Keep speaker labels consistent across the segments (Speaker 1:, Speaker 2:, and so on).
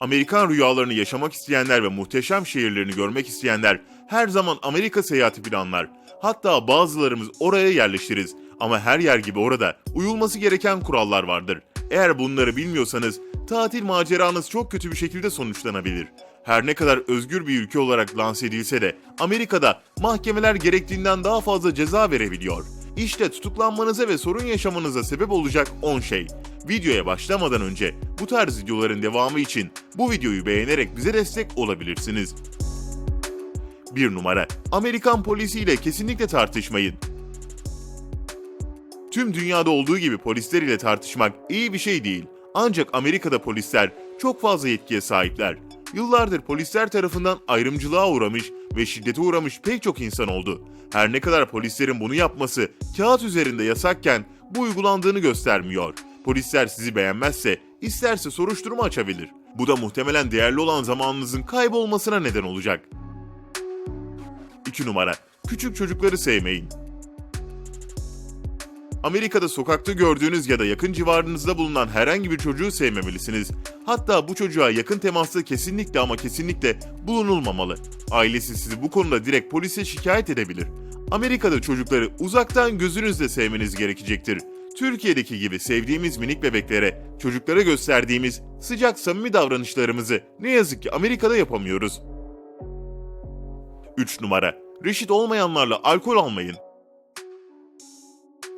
Speaker 1: Amerikan rüyalarını yaşamak isteyenler ve muhteşem şehirlerini görmek isteyenler her zaman Amerika seyahati planlar. Hatta bazılarımız oraya yerleşiriz ama her yer gibi orada uyulması gereken kurallar vardır. Eğer bunları bilmiyorsanız tatil maceranız çok kötü bir şekilde sonuçlanabilir. Her ne kadar özgür bir ülke olarak lanse edilse de Amerika'da mahkemeler gerektiğinden daha fazla ceza verebiliyor. İşte tutuklanmanıza ve sorun yaşamanıza sebep olacak 10 şey. Videoya başlamadan önce bu tarz videoların devamı için bu videoyu beğenerek bize destek olabilirsiniz. 1 numara. Amerikan polisiyle kesinlikle tartışmayın. Tüm dünyada olduğu gibi polisler ile tartışmak iyi bir şey değil. Ancak Amerika'da polisler çok fazla yetkiye sahipler. Yıllardır polisler tarafından ayrımcılığa uğramış ve şiddete uğramış pek çok insan oldu. Her ne kadar polislerin bunu yapması kağıt üzerinde yasakken bu uygulandığını göstermiyor. Polisler sizi beğenmezse isterse soruşturma açabilir. Bu da muhtemelen değerli olan zamanınızın kaybolmasına neden olacak. 2 numara. Küçük çocukları sevmeyin. Amerika'da sokakta gördüğünüz ya da yakın civarınızda bulunan herhangi bir çocuğu sevmemelisiniz. Hatta bu çocuğa yakın temaslı kesinlikle ama kesinlikle bulunulmamalı. Ailesi sizi bu konuda direkt polise şikayet edebilir. Amerika'da çocukları uzaktan gözünüzle sevmeniz gerekecektir. Türkiye'deki gibi sevdiğimiz minik bebeklere, çocuklara gösterdiğimiz sıcak samimi davranışlarımızı ne yazık ki Amerika'da yapamıyoruz. 3 numara. Reşit olmayanlarla alkol almayın.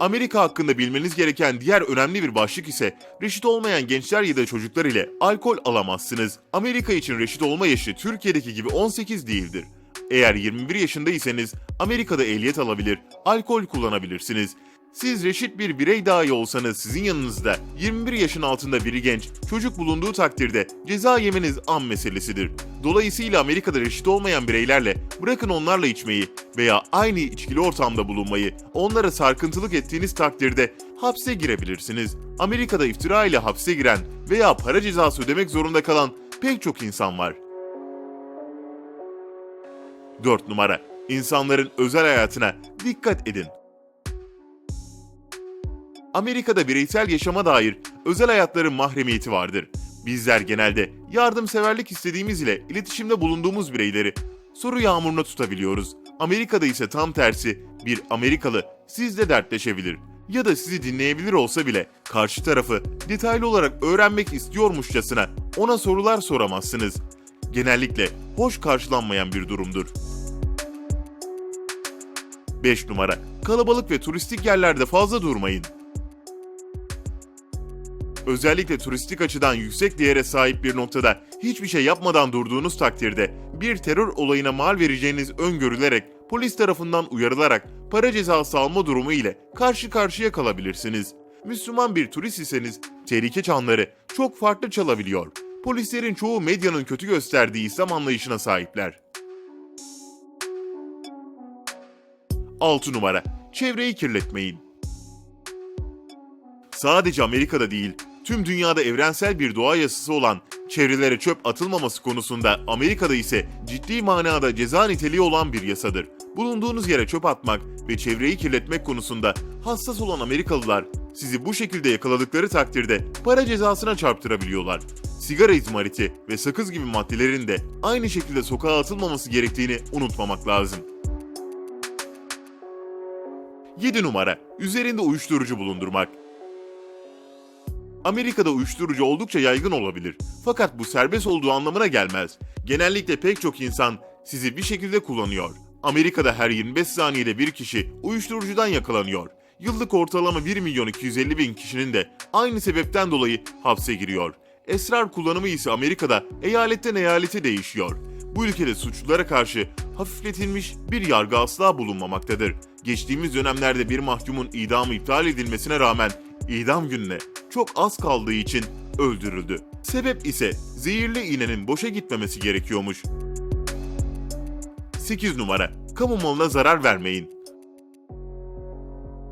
Speaker 1: Amerika hakkında bilmeniz gereken diğer önemli bir başlık ise reşit olmayan gençler ya da çocuklar ile alkol alamazsınız. Amerika için reşit olma yaşı Türkiye'deki gibi 18 değildir. Eğer 21 yaşındaysanız Amerika'da ehliyet alabilir, alkol kullanabilirsiniz. Siz reşit bir birey dahi olsanız sizin yanınızda 21 yaşın altında biri genç, çocuk bulunduğu takdirde ceza yemeniz an meselesidir. Dolayısıyla Amerika'da reşit olmayan bireylerle bırakın onlarla içmeyi veya aynı içkili ortamda bulunmayı, onlara sarkıntılık ettiğiniz takdirde hapse girebilirsiniz. Amerika'da iftira ile hapse giren veya para cezası ödemek zorunda kalan pek çok insan var. 4 numara. İnsanların özel hayatına dikkat edin. Amerika'da bireysel yaşama dair özel hayatların mahremiyeti vardır. Bizler genelde yardımseverlik istediğimiz ile iletişimde bulunduğumuz bireyleri soru yağmuruna tutabiliyoruz. Amerika'da ise tam tersi bir Amerikalı sizle dertleşebilir ya da sizi dinleyebilir olsa bile karşı tarafı detaylı olarak öğrenmek istiyormuşçasına ona sorular soramazsınız. Genellikle hoş karşılanmayan bir durumdur. 5 numara. Kalabalık ve turistik yerlerde fazla durmayın. Özellikle turistik açıdan yüksek değere sahip bir noktada hiçbir şey yapmadan durduğunuz takdirde bir terör olayına mal vereceğiniz öngörülerek polis tarafından uyarılarak para cezası alma durumu ile karşı karşıya kalabilirsiniz. Müslüman bir turist iseniz tehlike çanları çok farklı çalabiliyor. Polislerin çoğu medyanın kötü gösterdiği İslam anlayışına sahipler. 6 numara. Çevreyi kirletmeyin. Sadece Amerika'da değil, tüm dünyada evrensel bir doğa yasası olan çevrelere çöp atılmaması konusunda Amerika'da ise ciddi manada ceza niteliği olan bir yasadır. Bulunduğunuz yere çöp atmak ve çevreyi kirletmek konusunda hassas olan Amerikalılar sizi bu şekilde yakaladıkları takdirde para cezasına çarptırabiliyorlar. Sigara izmariti ve sakız gibi maddelerin de aynı şekilde sokağa atılmaması gerektiğini unutmamak lazım. 7 numara. Üzerinde uyuşturucu bulundurmak. Amerika'da uyuşturucu oldukça yaygın olabilir. Fakat bu serbest olduğu anlamına gelmez. Genellikle pek çok insan sizi bir şekilde kullanıyor. Amerika'da her 25 saniyede bir kişi uyuşturucudan yakalanıyor. Yıllık ortalama 1 milyon 250 bin kişinin de aynı sebepten dolayı hapse giriyor. Esrar kullanımı ise Amerika'da eyaletten eyalete değişiyor. Bu ülkede suçlulara karşı hafifletilmiş bir yargı asla bulunmamaktadır. Geçtiğimiz dönemlerde bir mahkumun idamı iptal edilmesine rağmen idam gününe çok az kaldığı için öldürüldü. Sebep ise zehirli iğnenin boşa gitmemesi gerekiyormuş. 8 numara. Kamu malına zarar vermeyin.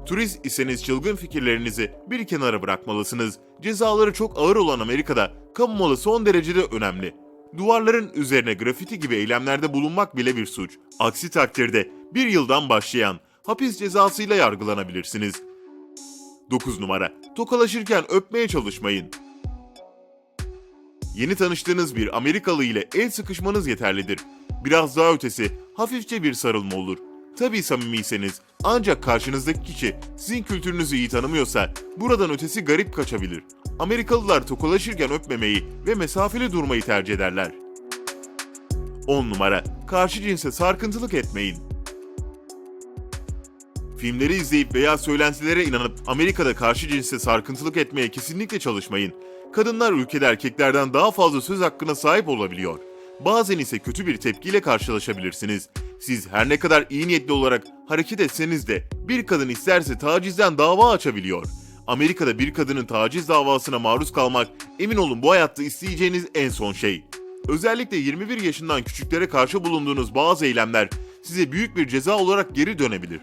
Speaker 1: Turist iseniz çılgın fikirlerinizi bir kenara bırakmalısınız. Cezaları çok ağır olan Amerika'da kamu malı son derecede önemli. Duvarların üzerine grafiti gibi eylemlerde bulunmak bile bir suç. Aksi takdirde bir yıldan başlayan hapis cezasıyla yargılanabilirsiniz. 9 numara. Tokalaşırken öpmeye çalışmayın. Yeni tanıştığınız bir Amerikalı ile el sıkışmanız yeterlidir. Biraz daha ötesi hafifçe bir sarılma olur. Tabii samimiyseniz ancak karşınızdaki kişi sizin kültürünüzü iyi tanımıyorsa buradan ötesi garip kaçabilir. Amerikalılar tokalaşırken öpmemeyi ve mesafeli durmayı tercih ederler. 10 numara. Karşı cinse sarkıntılık etmeyin. Filmleri izleyip veya söylentilere inanıp Amerika'da karşı cinse sarkıntılık etmeye kesinlikle çalışmayın. Kadınlar ülkede erkeklerden daha fazla söz hakkına sahip olabiliyor. Bazen ise kötü bir tepkiyle karşılaşabilirsiniz. Siz her ne kadar iyi niyetli olarak hareket etseniz de bir kadın isterse tacizden dava açabiliyor. Amerika'da bir kadının taciz davasına maruz kalmak emin olun bu hayatta isteyeceğiniz en son şey. Özellikle 21 yaşından küçüklere karşı bulunduğunuz bazı eylemler size büyük bir ceza olarak geri dönebilir.